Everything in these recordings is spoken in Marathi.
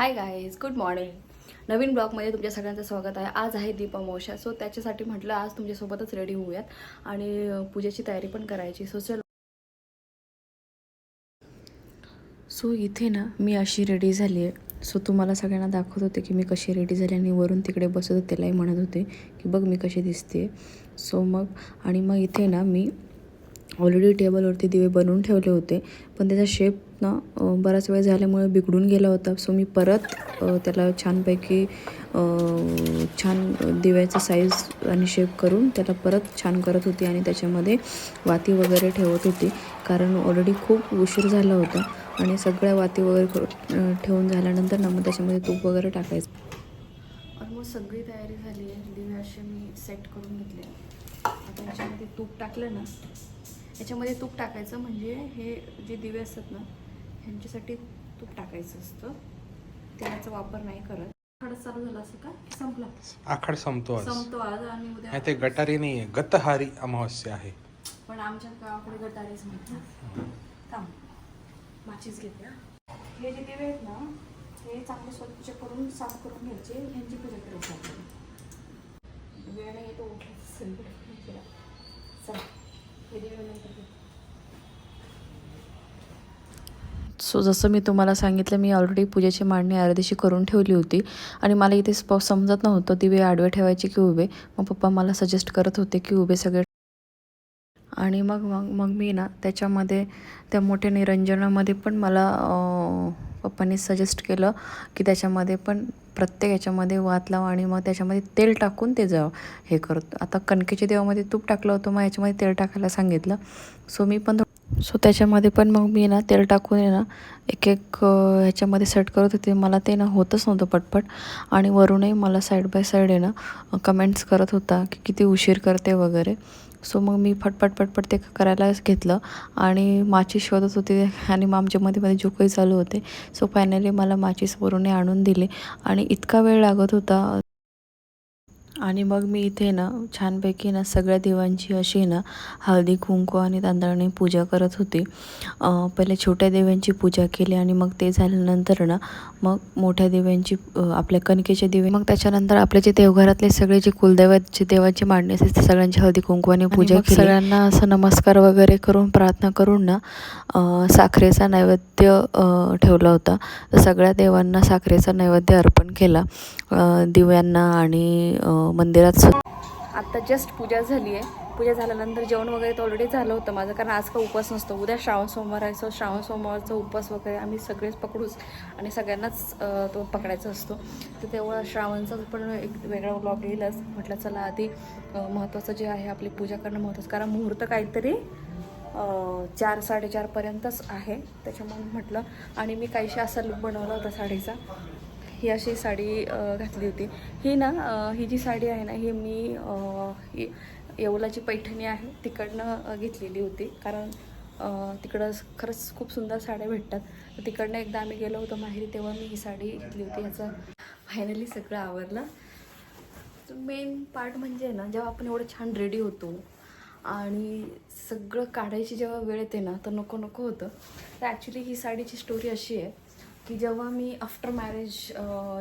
हाय गाईज गुड मॉर्निंग नवीन ब्लॉगमध्ये तुमच्या सगळ्यांचं स्वागत आहे. आज आहे दीपमोशा सो त्याच्यासाठी म्हटलं आज तुमच्यासोबतच रेडी होऊयात. आणि पूजेची तयारी पण करायची. सो चल. सो इथे ना मी अशी रेडी झाली आहे. सो तुम्हाला सगळ्यांना दाखवत होते की मी कशी रेडी झाली आणि वरून तिकडे बसत होते. त्यालाही म्हणत होते की बघ मी कशी दिसते सो मग आणि मग इथे ना मी ऑलरेडी टेबलवरती दिवे बनवून ठेवले होते. पण त्याचा शेप ना बराच वेळ झाल्यामुळे बिघडून गेला होता. सो मी परत त्याला छानपैकी छान दिव्याचा साईज आणि शेप करून त्याला परत छान करत होती आणि त्याच्यामध्ये वाती वगैरे ठेवत होती. कारण ऑलरेडी खूप उशीर झाला होता आणि सगळ्या वाती वगैरे ठेवून झाल्यानंतर ना मग त्याच्यामध्ये तूप वगैरे टाकायचं. ऑलमोस्ट सगळी तयारी झाली आहे. दिवे असे मी सेट करून घेतले. आता याच्यामध्ये तूप टाकलं ना याच्यामध्ये तूप टाकायचं म्हणजे हे जे दिवे असतात ना ह्यांच्यासाठी तूप टाकायचं असतं. तेलाचा वापर नाही करत. खडच चालू झाला असं का? की संपला? आखाड संपतो आज. संपतो आज आणि उद्या नाही ते गटारी नाहीये गतहारी अमावस्या आहे. पण आमच्या गावाकडे गटारीच म्हणतात. थांब. माचीच घेते हा. हे जे दिवे आहेत ना हे चांगले स्वच्छ करून साफ करून घ्यायचे. ह्यांची पूजा करायची वेळ नाही येतो उठायचं सगळं चला हे दिवे नंतर घेऊ. सो जसं मी तुम्हाला सांगितलं मी ऑलरेडी पूजेची मांडणी अर्धीशी करून ठेवली होती. आणि मला इथे स्प समजत नव्हतं दिवे आडवे ठेवायचे की उभे. मग पप्पा मला सजेस्ट करत होते की उभे सगळे. आणि मग मग मग मी ना त्याच्यामध्ये त्या मोठ्या निरंजनामध्ये पण मला पप्पांनी सजेस्ट केलं की त्याच्यामध्ये पण प्रत्येक याच्यामध्ये वात लाव आणि मग त्याच्यामध्ये तेल टाकून ते जावं हे करत. आता कणकेच्या देवामध्ये तूप टाकलं होतं मग याच्यामध्ये तेल टाकायला सांगितलं. सो मी पण सो त्याच्यामध्ये पण मग मी ना तेल टाकून आहे ना एक एक ह्याच्यामध्ये सेट करत होते. मला ते ना होतच नव्हतं पटपट. आणि वरूनही मला साईड बाय साईड आहे ना कमेंट्स करत होता की किती उशीर करते वगैरे. सो मग मी फटपट पटपट ते करायलाच घेतलं. आणि माचीस शोधत होती आणि मग आमच्या मध्ये मध्ये जोकही चालू होते. सो फायनली मला माचीस वरूनही आणून दिले. आणि इतका वेळ लागत होता आणि मग मी इथे ना छानपैकी ना सगळ्या देवांची अशी ना हळदी कुंकू आणि तांदळाने पूजा करत होते. पहिले छोट्या देव्यांची पूजा केली आणि मग ते झाल्यानंतर ना मग मोठ्या देव्यांची आपल्या कणकेचे दिवे मग त्याच्यानंतर आपल्या जे देवघरातले सगळे जे कुलदैवतचे देवाची मांडणी असते ते सगळ्यांची हळदी कुंकवाने पूजा केली. सगळ्यांना असं नमस्कार वगैरे करून प्रार्थना करून ना साखरेचा नैवेद्य ठेवला होता. तर सगळ्या देवांना साखरेचा नैवेद्य अर्पण केला. दिव्यांना आणि मंदिरात आता जस्ट पूजा झाली आहे. पूजा झाल्यानंतर जेवण वगैरे तर ऑलरेडी झालं होतं माझं कारण आज का उपवास नसतो. उद्या श्रावण सोमवार आहे सो श्रावण सोमवारचा उपवास वगैरे आम्ही सगळेच पकडूच आणि सगळ्यांनाच तो पकडायचा असतो. तर तेव्हा श्रावणचा पण एक वेगळा ब्लॉग येईलच. म्हटलं चला आधी महत्त्वाचं जे आहे आपली पूजा करणं महत्त्वाचं कारण मुहूर्त काहीतरी चार साडेचारपर्यंतच आहे. त्याच्यामुळे म्हटलं आणि मी काहीशी असा लुक बनवला होता साडीचा. ही अशी साडी घातली होती. ही ना ही जी साडी आहे ना ही मी ही येवलाची पैठणी आहे तिकडनं घेतलेली होती. कारण तिकडं खरंच खूप सुंदर साड्या भेटतात. तर तिकडनं एकदा आम्ही गेलो होतो माहेरी तेव्हा मी ही साडी घेतली होती. ह्याचं फायनली सगळं आवरलं. मेन पार्ट म्हणजे ना जेव्हा आपण एवढं छान रेडी होतो आणि सगळं काढायची जेव्हा वेळ येते ना तर नको नको होतं. तर ॲक्च्युली ही साडीची स्टोरी अशी आहे. की जेव्हा मी आफ्टर मॅरेज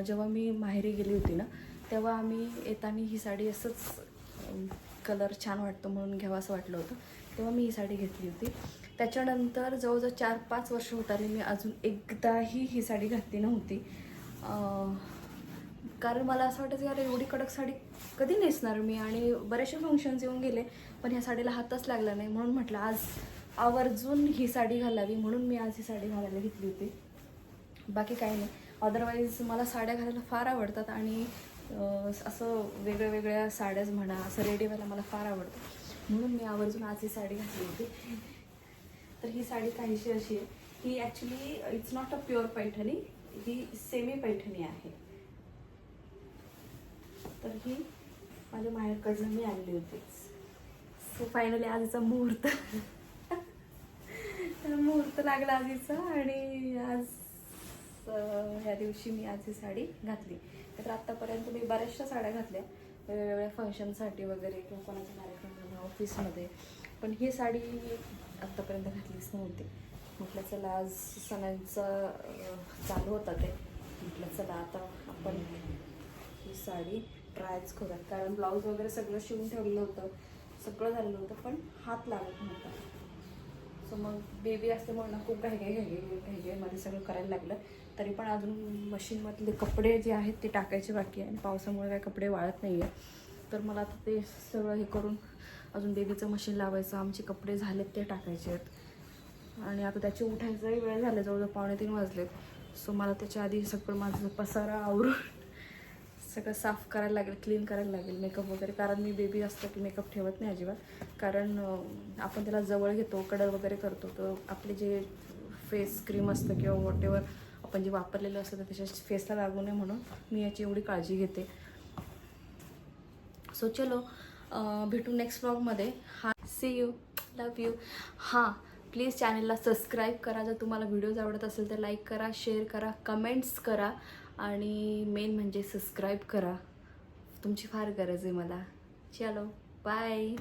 जेव्हा मी माहेरी गेली होती ना तेव्हा आम्ही येताना ही साडी असंच कलर छान वाटतो म्हणून घ्यावा असं वाटलं होतं. तेव्हा मी ही साडी घेतली होती. त्याच्यानंतर जवळजवळ चार पाच वर्ष होत आली मी अजून एकदाही ही साडी घातली नव्हती. कारण मला असं वाटायचं की अरे एवढी कडक साडी कधी नेसणार मी? आणि बरेचसे फंक्शन्स येऊन गेले पण ह्या साडीला हातच लागला नाही. म्हणून म्हटलं आज आवर्जून ही साडी घालावी म्हणून मी आज ही साडी घालायला घेतली होती. बाकी काही नाही. अदरवाईज मला साड्या घालायला फार आवडतात आणि असं वेगळ्या वेगळ्या साड्याच म्हणा असं रेडी व्हायला मला फार आवडतं. म्हणून मी आवर्जून आज ही साडी घातली होती. तर ही साडी काहीशी अशी आहे. ही actually it's not a pure Paithani he semi Paithani आहे. तर ही माझ्या माहेरकडनं मी आणली होती. सो फायनली आजचा मुहूर्त. मुहूर्त लागला आजीचा आणि आज ह्या दिवशी मी आज ही साडी घातली. तर आत्तापर्यंत मी बऱ्याचशा साड्या घातल्या. वेगवेगळ्या फंक्शनसाठी वगैरे किंवा कोणाचा कार्यक्रम झाला ऑफिसमध्ये पण ही साडी आत्तापर्यंत घातलीच नव्हती. म्हटलं चला आज सणांचा चालू होता ते. म्हटलं चला आता आपण ही साडी ट्रायच करूयात कारण ब्लाऊज वगैरे सगळं शिवून ठेवलं होतं. सगळं झालं होतं पण हात लागत नव्हता. सो मग बेबी असल्यामुळे ना खूप घाई घाई घाई घाई मध्ये सगळं करायला लागलं. तरी पण अजून मशीनमधले कपडे जे आहेत ते टाकायचे बाकी आहे. आणि पावसामुळे काही कपडे वाळत नाही आहे तर मला आता ते सगळं हे करून अजून बेबीचं मशीन लावायचं. आमचे कपडे झालेत ते टाकायचे आहेत. आणि आता त्याचे उठायचाही वेळ झाला जवळजवळ पावणे तीन वाजलेत. सो मला त्याच्या आधी सगळं माझं पसारा आवरून सगळं साफ करायला लागेल क्लीन करायला लागेल मेकअप वगैरे. कारण मी बेबी असतो की मेकअप ठेवत नाही अजिबात. कारण आपण त्याला जवळ घेतो कडर वगैरे करतो तर आपले जे फेस क्रीम असतं किंवा वॉटेवर आपण जे वापरलेलं असतं तर त्याच्या फेसला लागू नये म्हणून मी याची एवढी काळजी घेते. सो चलो भेटू नेक्स्ट ब्लॉगमध्ये हा सी यू लव यू हां प्लीज चॅनलला सबस्क्राईब करा. जर तुम्हाला व्हिडिओज आवडत असेल तर लाईक करा शेअर करा कमेंट्स करा. आणि मेन म्हणजे सबस्क्राईब करा. तुमची फार गरज आहे मला. चलो बाय